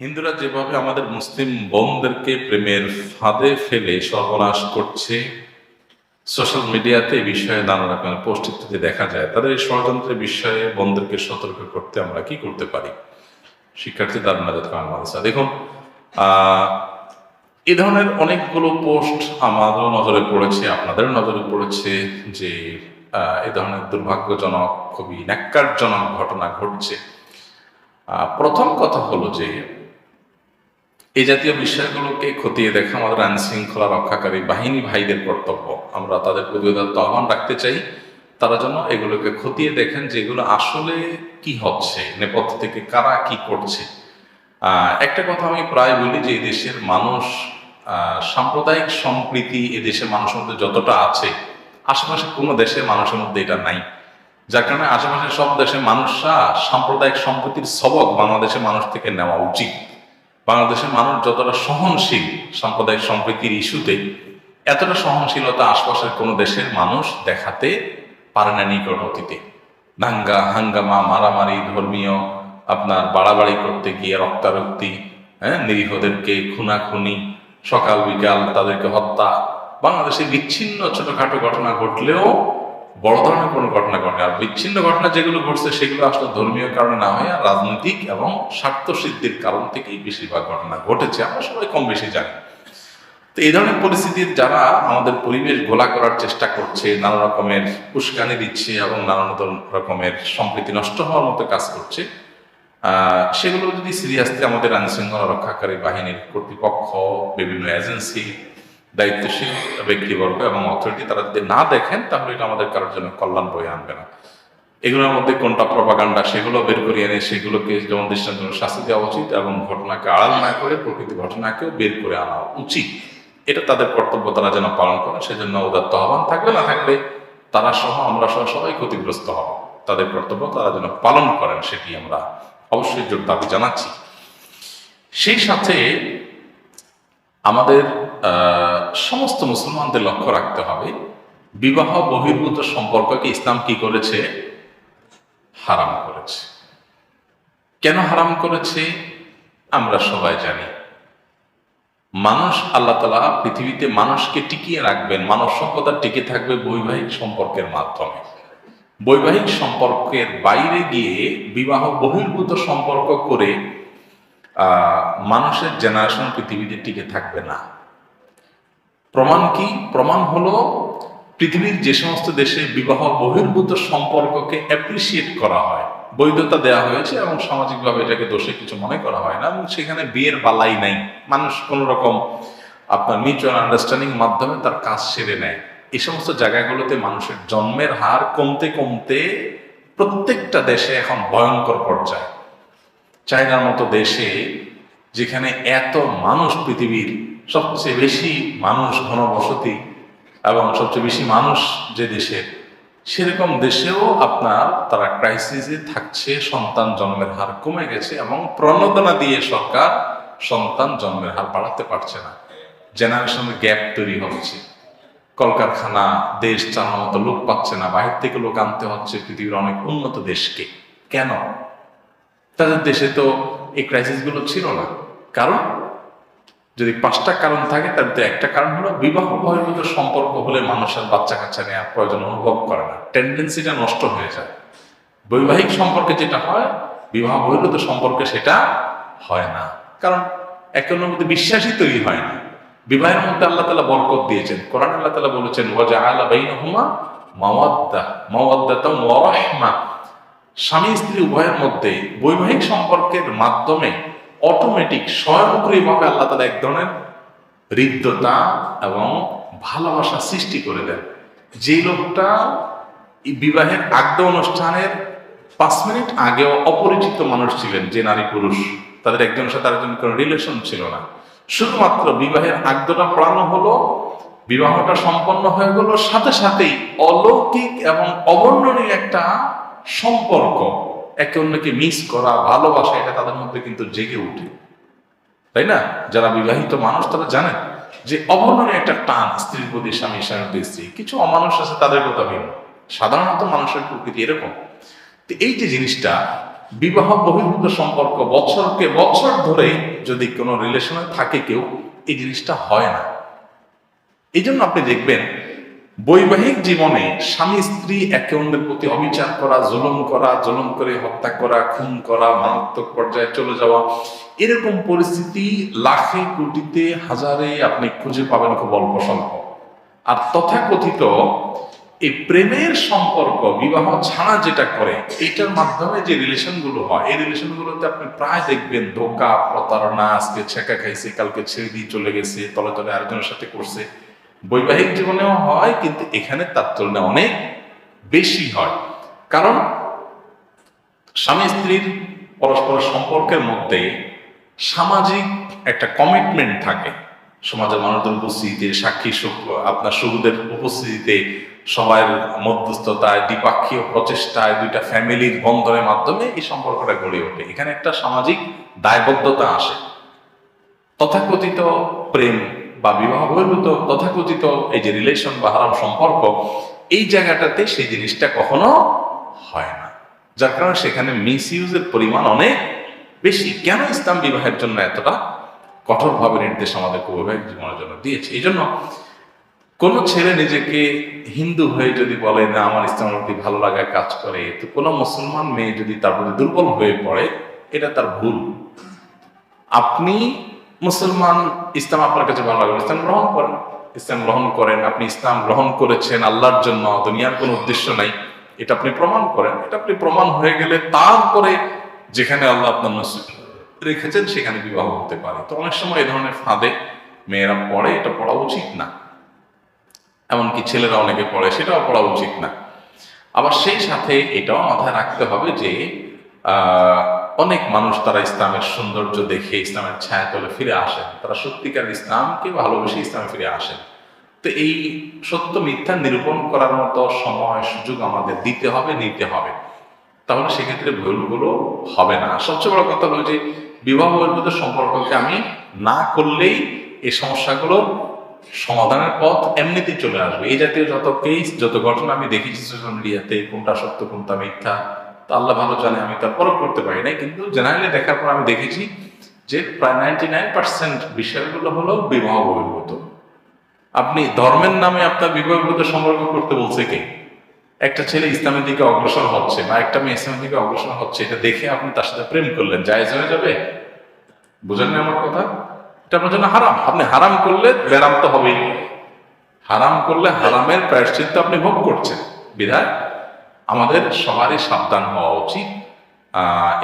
হিন্দুরা যেভাবে আমাদের মুসলিম বোনদেরকে প্রেমের ফাঁদে ফেলে সর্বনাশ করছে সোশ্যাল মিডিয়াতে এই বিষয়ে নানা রকমের পোস্ট ইত্যাদি দেখা যায়, তাদের এই ষড়যন্ত্রের বিষয়ে বোনদেরকে সতর্ক করতে আমরা কি করতে পারি? শিক্ষার্থী তার দারুণাজাত মাদ্রাসা দেখুন এ ধরনের অনেকগুলো পোস্ট আমারও নজরে পড়েছে আপনাদের নজরে পড়েছে যে এ ধরনের দুর্ভাগ্যজনক, খুবই ন্যাক্কারজনক ঘটনা ঘটছে। প্রথম কথা হলো যে এই জাতীয় বিষয়গুলোকে খতিয়ে দেখা আমাদের আইন শৃঙ্খলা রক্ষাকারী বাহিনী ভাইদের কর্তব্য। আমরা তাদের প্রতি আহ্বান রাখতে চাই। তারা যেন এগুলোকে খতিয়ে দেখেন যে এগুলো আসলে কি হচ্ছে, নেপথ্য থেকে কারা কি করছে। একটা কথা আমি প্রায় বলি যে এই দেশের মানুষ সাম্প্রদায়িক সম্প্রীতি এই দেশের মানুষের মধ্যে যতটা আছে, আশেপাশে কোনো দেশের মানুষের মধ্যে এটা নাই। যার কারণে আশেপাশের সব দেশের মানুষরা সাম্প্রদায়িক সম্প্রীতির সবক বাংলাদেশের মানুষ থেকে নেওয়া উচিত। বাংলাদেশের মানুষ যতটা সহনশীল সাম্প্রদায়িক সম্প্রীতির ইস্যুতে, এতটা সহনশীলতা আশপাশের কোনো দেশের মানুষ দেখাতে পারে না নিকট অতীতে। দাঙ্গা, হাঙ্গামা, মারামারি, ধর্মীয় আপনার বাড়াবাড়ি করতে গিয়ে রক্তারক্তি হ্যাঁ নিরীহদেরকে খুনাখুনি, সকাল বিকাল তাদেরকে হত্যা, বাংলাদেশে বিচ্ছিন্ন ছোটখাটো ঘটনা ঘটলেও বড় ধরনের কোনো ঘটনা ঘটে আর বিচ্ছিন্ন ঘটনা যেগুলো ঘটছে, সেগুলো আসলে ধর্মীয় কারণে না হয় রাজনৈতিক এবং স্বার্থ সিদ্ধির কারণ থেকেই বেশিরভাগ ঘটনা ঘটেছে। আমরা সবাই কম বেশি জানি। তো এই ধরনের পরিস্থিতির যারা আমাদের পরিবেশ গোলা করার চেষ্টা করছে, নানা রকমের উস্কানি দিচ্ছে এবং নানান রকমের সম্প্রীতি নষ্ট হওয়ার মতো কাজ করছে সেগুলো যদি সিরিয়াসলি আমাদের আইন শৃঙ্খলা রক্ষাকারী বাহিনীর কর্তৃপক্ষ, বিভিন্ন এজেন্সি দায়িত্বশীল ব্যক্তিবর্গ এবং অথরিটি, তারা যদি না দেখেন, তাহলে এটা আমাদের কারোর জন্য কল্যাণ বয়ে আনবে না। এগুলোর মধ্যে কোনটা প্রপাগান্ডা সেগুলো বের করে এনে সেগুলোকে যেমন দৃষ্টান্তমূলক শাস্তি দেওয়া উচিত এবং ঘটনাকে আড়াল না করে, প্রকৃতি ঘটনাকেও বের করে আনা উচিত। এটা তাদের কর্তব্য, তারা যেন পালন করে সেজন্য উদাত্ত আহ্বান থাকবে, না থাকলে তারা সহ, আমরা সহ সবাই ক্ষতিগ্রস্ত হব। তাদের কর্তব্য, তারা যেন পালন করেন, সেটি আমরা অবশ্যই জোর দাবি জানাচ্ছি। সেই সাথে আমাদের সমস্ত মুসলমানদের লক্ষ্য রাখতে হবে, বিবাহ বহির্ভূত সম্পর্ককে ইসলাম কি করেছে? হারাম করেছে। কেন হারাম করেছে? আমরা সবাই জানি। মানুষ আল্লাহ তালা পৃথিবীতে মানুষকে টিকিয়ে রাখবেন, মানব সভ্যতা টিকে থাকবে বৈবাহিক সম্পর্কের মাধ্যমে। বৈবাহিক সম্পর্কের বাইরে গিয়ে বিবাহ বহির্ভূত সম্পর্ক করে মানুষের জেনারেশন পৃথিবীতে টিকে থাকবে না। প্রমাণ কি? প্রমাণ হলো পৃথিবীর যে সমস্ত দেশে বিবাহ বহির্ভূত সম্পর্ককে অ্যাপ্রিসিয়েট করা হয়, বৈধতা দেওয়া হয়েছে এবং সামাজিকভাবে এটাকে দোষে কিছু মনে করা হয় না এবং সেখানে বিয়ের বালাই নাই। মানুষ কোন রকম আপনার মিউচুয়াল আন্ডারস্ট্যান্ডিং মাধ্যমে তার কাজ সেরে নেয়। এই সমস্ত জায়গাগুলোতে মানুষের জন্মের হার কমতে কমতে প্রত্যেকটা দেশে এখন ভয়ঙ্কর পর্যায়ে। চায়নার মতো দেশে যেখানে এত মানুষ পৃথিবীর সবচেয়ে বেশি মানুষ ঘনবসতি এবং সবচেয়ে বেশি মানুষ যে দেশের সেরকম দেশেও আপনার তারা ক্রাইসিসে থাকছে, সন্তান জন্মের হার কমে গেছে এবং প্রণোদনা দিয়ে সরকার সন্তান জন্মের হার বাড়াতে পারছে না। জেনারেশনের গ্যাপ তৈরি হচ্ছে। কলকারখানা, দেশ চালানোর মতো লোক পাচ্ছে না। বাইরে থেকে লোক আনতে হচ্ছে পৃথিবীর অনেক উন্নত দেশকে। কেন? তাদের দেশে তো এই ক্রাইসিসগুলো ছিল না। কারণ? যদি পাঁচটা কারণ থাকে, তার ভিতরে একটা কারণ হলো বিবাহ বহির্ভূত সম্পর্ক হলে মানুষের বাচ্চা কাচ্চা নেওয়ার প্রয়োজন অনুভব করে না। টেন্ডেন্সিটা নষ্ট হয়ে যায়। বৈবাহিক সম্পর্কে যেটা হয়, বিবাহ বহির্ভূত সম্পর্কে সেটা হয় না। কারণ একে অন্যের মধ্যে বিশ্বাসই তৈরি হয় না। বিবাহের মধ্যে আল্লাহ তালা বরকত দিয়েছেন। কোরআন আল্লাহ তালা বলেছেন ওয়াজা আল্লাহ বাইনহুমা মাওয়াদ্দা মাওয়াদ্দাতা ওয়া রাহমা। স্বামী স্ত্রী উভয়ের মধ্যে বৈবাহিক সম্পর্কের মাধ্যমে অটোমেটিক স্বয়ংক্রিয়ভাবে আল্লাহ তালা এক ধরনের হৃদ্যতা এবং ভালোবাসা সৃষ্টি করে দেন। যে লোকটা বিবাহের আগ্য অনুষ্ঠানের পাঁচ মিনিট আগেও অপরিচিত মানুষ ছিলেন, যে নারী পুরুষ। তাদের একজনের সাথে আরেকজন কোনো রিলেশন ছিল না। শুধুমাত্র বিবাহের আগ্যটা পড়ানো হলো, বিবাহটা সম্পন্ন হয়ে গেল, সাথে সাথেই অলৌকিক এবং অবর্ণনীয় একটা সম্পর্ক, একে অন্যকে মিস করা, ভালোবাসা, এটা তাদের মধ্যে কিন্তু জেগে উঠে তাই না? যারা বিবাহিত মানুষ, তারা জানেন যে অবর্ণনীয় একটা টান স্ত্রীর প্রতি, স্বামী, স্বামীর প্রতি, স্ত্রী। কিছু অমানুষ আছে, তাদের কথা ভিন্ন। সাধারণত মানুষের প্রকৃতি এরকম। তো এই যে জিনিসটা, বিবাহ বহির্ভূত সম্পর্ক, বছরকে বছর ধরে যদি কোনো রিলেশনে থাকে কেউ, এই জিনিসটা হয় না। এই জন্য আপনি দেখবেন বৈবাহিক জীবনে স্বামী স্ত্রী একে অন্যের প্রতি অবিচার করা, জুলুম করা, জুলুম করে হত্যা করা, খুন করা, মারাত্মক পর্যায়ে চলে যাওয়া, এরকম পরিস্থিতি লাখে কোটিতে হাজারে আপনি খুঁজে পাবেন খুব অল্প স্বল্প। আর তথাকথিত এই প্রেমের সম্পর্ক, বিবাহ ছাড়া যেটা করে, এটার মাধ্যমে যে রিলেশনগুলো হয়, এই রিলেশনগুলোতে আপনি প্রায় দেখবেন ধোকা, প্রতারণা, আজকে ছেঁকা খাইছে, কালকে ছেড়ে দিয়ে চলে গেছে, তলে তলে আরেকজনের সাথে করছে। বৈবাহিক জীবনেও হয়, কিন্তু এখানে তার তুলনায় অনেক বেশি হয়। কারণ স্বামী স্ত্রীর পরস্পর সম্পর্কের মধ্যে সামাজিক একটা কমিটমেন্ট থাকে। সমাজের মানুষদের উপস্থিতিতে, সাক্ষী আপনার সুহৃদের উপস্থিতিতে সবার মধ্যস্থতায়, দ্বিপাক্ষীয় প্রচেষ্টায়, দুইটা ফ্যামিলির বন্ধনের মাধ্যমে এই সম্পর্কটা গড়ে ওঠে। এখানে একটা সামাজিক দায়বদ্ধতা আসে। তথাকথিত প্রেম বা বিবাহ বহির্ভূত তথাকথিত এই যে রিলেশন বা হারাম সম্পর্ক, এই জায়গাটাতে সেই জিনিসটা কখনো হয় না। যার কারণে সেখানে মিস ইউজের পরিমাণ অনেক বেশি। কেন ইসলাম বিবাহের জন্য এতটা কঠোরভাবে নির্দেশ আমাদের বৈবাহিক জীবনের জন্য দিয়েছে? এই জন্য কোন ছেলে নিজেকে হিন্দু হয়ে যদি বলে, না, আমার ইসলামের প্রতি ভালো লাগায় কাজ করে, তো কোনো মুসলমান মেয়ে যদি তার প্রতি দুর্বল হয়ে পড়ে, এটা তার ভুল। আপনি মুসলমান ইসলাম আপনার কাছে ভালো লাগে ইসলাম গ্রহণ করেন। ইসলাম গ্রহণ করেন আপনি ইসলাম গ্রহণ করেছেন আল্লাহর জন্য দুনিয়ার কোনো উদ্দেশ্য নাই। এটা আপনি প্রমাণ করেন। এটা আপনি প্রমাণ হয়ে গেলে তারপরে যেখানে আল্লাহ আপনার নসিব রেখেছেন সেখানে বিবাহ হতে পারে। তো অনেক সময় এই ধরনের ফাঁদে মেয়েরা পড়ে এটা পড়া উচিত না। এমনকি ছেলেরা অনেকে পড়ে সেটাও পড়া উচিত না। আবার সেই সাথে এটাও মাথায় রাখতে হবে যে আহ, অনেক মানুষ তারা ইসলামের সৌন্দর্য দেখে ইসলামের ছায়া তলে ফিরে আসেন। তারা সত্যিকার ইসলামকে ভালোবেসে ইসলামে ফিরে আসেন। তো এই সত্য মিথ্যা নিরূপণ করার মতো সময়, সুযোগ আমাদের দিতে হবে, নিতে হবে। তাহলে সেক্ষেত্রে ভুলগুলো হবে না। সবচেয়ে বড় কথা হলো যে, বিবাহ বহির্ভূত সম্পর্ককে আমি না করলেই এই সমস্যাগুলোর সমাধানের পথ এমনিতেই চলে আসবে। এই জাতীয় যত কেস যত ঘটনা আমি দেখেছি সোশ্যাল মিডিয়াতে কোনটা সত্য, কোনটা মিথ্যা তা আল্লাহ ভালো জানে, আমি তার পরখ করতে পারি নাই। কিন্তু জেনারেলি দেখার পর আমি দেখেছি যে প্রায় নাইনটি নাইন পার্সেন্ট বিষয়গুলো হলো বিবাহ বহির্ভূত। আপনি ধর্মের নামে আপনার বিবাহ বহির্ভূত সম্পর্ক করতে বলছে কে? একটা ছেলে ইসলামের দিকে অগ্রসর হচ্ছে বা একটা মেয়ে ইসলামের দিকে অগ্রসর হচ্ছে, এটা দেখে আপনি তার সাথে প্রেম করলেন, জায়েজ হয়ে যাবে? বুঝেন না আমার কথা? এটা আপনার জন্য হারাম। আপনি হারাম করলে ব্যারাম তো হবেই। হারাম করলে হারামের প্রায়শ্চিত্ত আপনি ভোগ করছেন। বিধায় আমাদের সবারই সাবধান হওয়া উচিত।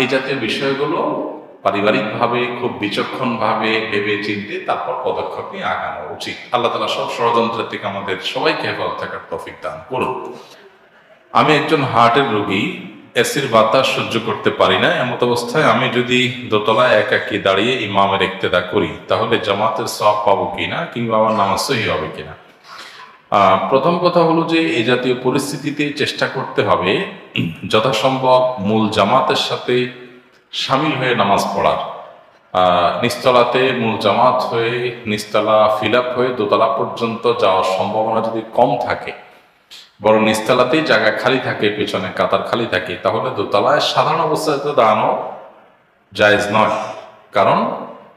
এই জাতীয় বিষয়গুলো পারিবারিকভাবে, খুব বিচক্ষণভাবে ভেবে চিনতে তারপর পদক্ষেপ নিয়ে আগানো উচিত। আল্লাহ তালা সব ষড়যন্ত্রের থেকে আমাদের সবাইকে হেফাজত থাকার তফিক দান করুন। আমি একজন হার্টের রোগী এসির বাতাস সহ্য করতে পারি না। এমত অবস্থায় আমি যদি দোতলায় একাকি দাঁড়িয়ে ইমামের ইক্তেদা করি, তাহলে জামাতের সব পাবো কিনা কিংবা আমার নামাজ সহি হবে কিনা? প্রথম কথা হলো যে এই জাতীয় পরিস্থিতিতে চেষ্টা করতে হবে যথাসম্ভব মূল জামাতের সাথে সামিল হয়ে নামাজ পড়ার। নিস্তলাতে মূল জামাত হয়ে নিস্তলা ফিল হয়ে দোতলা পর্যন্ত যাওয়ার সম্ভাবনা যদি কম থাকে, বরং নিস্তলাতেই জায়গা খালি থাকে, পেছনে কাতার খালি থাকে, তাহলে দোতলায় সাধারণ অবস্থায় তো দাঁড়ানো জায়েজ নয়। কারণ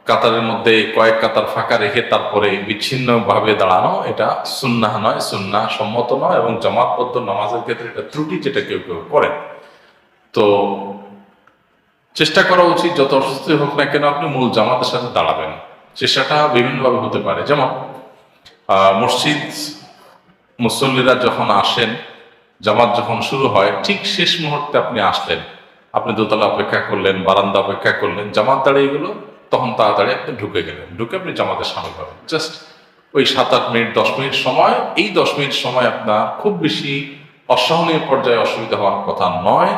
কাতারের মধ্যে কয়েক কাতার ফাঁকা রেখে তারপরে বিচ্ছিন্নভাবে দাঁড়ানো, এটা সুন্নাহ নয়, সুন্নাহ সম্মত নয় এবং জামাতবদ্ধ নামাজের ক্ষেত্রে এটা ত্রুটি যেটা কেউ কেউ করেন। তো চেষ্টা করা উচিত, যত অসুস্থ হোক না কেন আপনি মূল জামাতের সাথে দাঁড়াবেন। চেষ্টাটা বিভিন্নভাবে হতে পারে। যেমন মসজিদ মুসল্লিরা যখন আসেন, জামাত যখন শুরু হয়, ঠিক শেষ মুহূর্তে আপনি আসলেন। আপনি দোতলা অপেক্ষা করলেন, বারান্দা অপেক্ষা করলেন, জামাত দাঁড়িয়ে গেল তখন তাড়াতাড়ি আপনি ঢুকে গেলেন। ঢুকে আপনি জামাতে সামিল হবেন। জাস্ট ওই সাত আট মিনিট, দশ মিনিট সময়। এই দশ মিনিট সময় আপনার খুব বেশি অসহনীয় পর্যায়ে অসুবিধা হওয়ার কথা নয়।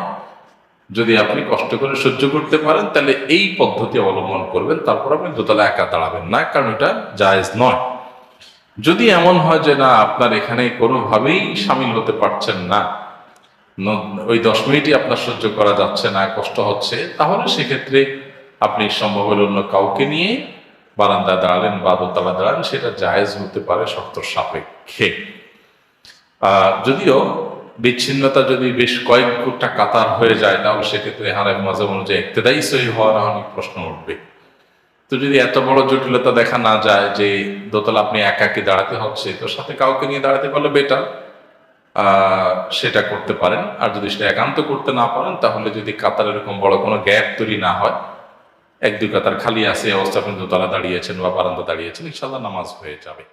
যদি আপনি কষ্ট করে সহ্য করতে পারেন, তাহলে এই পদ্ধতি অবলম্বন করবেন। তারপর আপনি দোতলা একা দাঁড়াবেন না, কারণ এটা জায়েজ নয়। যদি এমন হয় যে, না, আপনার এখানে কোনোভাবেই সামিল হতে পারছেন না, ওই দশ মিনিটই আপনার সহ্য করা যাচ্ছে না, কষ্ট হচ্ছে, তাহলে সেক্ষেত্রে আপনি সম্ভব হলে অন্য কাউকে নিয়ে বারান্দায় দাঁড়ালেন বা দোতলা দাঁড়ালেন, সেটা জায়েজ হতে পারে শক্ত সাপেক্ষে। যদিও বিচ্ছিন্নতা যদি বেশ কয়েকটা কাতার হয়ে যায়, তাহলে সেক্ষেত্রে হানাফ মাঝে অনুযায়ী একতেদাই সহি হওয়ার অনেক প্রশ্ন উঠবে। তো যদি এত বড় জটিলতা দেখা না যায় যে দোতলা আপনি একাকি দাঁড়াতে হচ্ছে, তো সাথে কাউকে নিয়ে দাঁড়াতে পারলে বেটার সেটা করতে পারেন। আর যদি সেটা একান্ত করতে না পারেন, তাহলে যদি কাতার এরকম বড় কোনো গ্যাপ তৈরি না হয় এক দুই কাতার খালি আছে, অবস্থা পর্যন্ত তারা দাঁড়িয়েছেন বা বারান্দা দাঁড়িয়েছেন, ইনশাল্লাহ নামাজ হয়ে যাবে।